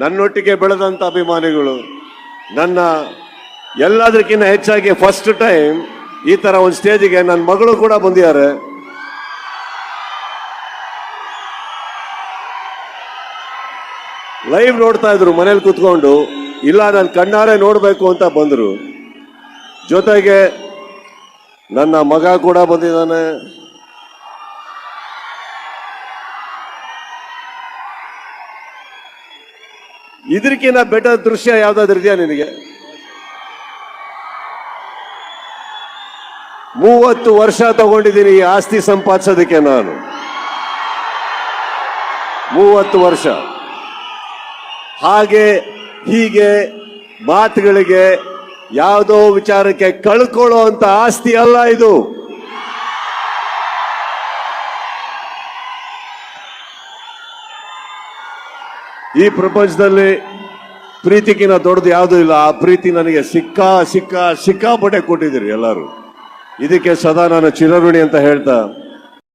ನನ್ನೊಟ್ಟಿಗೆ ಬೆಳೆದಂಥ ಅಭಿಮಾನಿಗಳು, ನನ್ನ ಎಲ್ಲದಕ್ಕಿಂತ ಹೆಚ್ಚಾಗಿ ಫಸ್ಟ್ ಟೈಮ್ ಈ ಥರ ಒಂದು ಸ್ಟೇಜಿಗೆ ನನ್ನ ಮಗಳು ಕೂಡ ಬಂದಿದ್ದಾರೆ. ಲೈವ್ ನೋಡ್ತಾ ಇದ್ರು, ಮನೇಲಿ ಕೂತ್ಕೊಂಡು, ಇಲ್ಲ, ನಾನು ಕಣ್ಣಾರೆ ನೋಡಬೇಕು ಅಂತ ಬಂದರು. ಜೊತೆಗೆ ನನ್ನ ಮಗ ಕೂಡ ಬಂದಿದ್ದಾನೆ. ಇದಕ್ಕಿಂತ ಬೆಟರ್ ದೃಶ್ಯ ಯಾವ್ದಾದ್ರು ಇದೆಯಾ ನಿನಗೆ? ಮೂವತ್ತು ವರ್ಷ ತಗೊಂಡಿದ್ದೀನಿ ಈ ಆಸ್ತಿ ಸಂಪಾದಿಸೋದಕ್ಕೆ ನಾನು. ಮೂವತ್ತು ವರ್ಷ. ಹಾಗೆ, ಹೀಗೆ, ಮಾತುಗಳಿಗೆ ಯಾವುದೋ ವಿಚಾರಕ್ಕೆ ಕಳ್ಕೊಳ್ಳೋ ಅಂತ ಆಸ್ತಿ ಅಲ್ಲ ಇದು. ಈ ಪ್ರಪಂಚದಲ್ಲಿ ಪ್ರೀತಿಗಿನ ದೊಡ್ಡದು ಯಾವುದೂ ಇಲ್ಲ. ಆ ಪ್ರೀತಿ ನನಗೆ ಸಿಕ್ಕಾ ಸಿಕ್ಕಾ ಸಿಕ್ಕಾಪಟ್ಟೆ ಕೊಟ್ಟಿದ್ದೀರಿ ಎಲ್ಲರೂ. ಇದಕ್ಕೆ ಸದಾ ನಾನು ಚಿರಋಣಿ ಅಂತ ಹೇಳ್ತಾ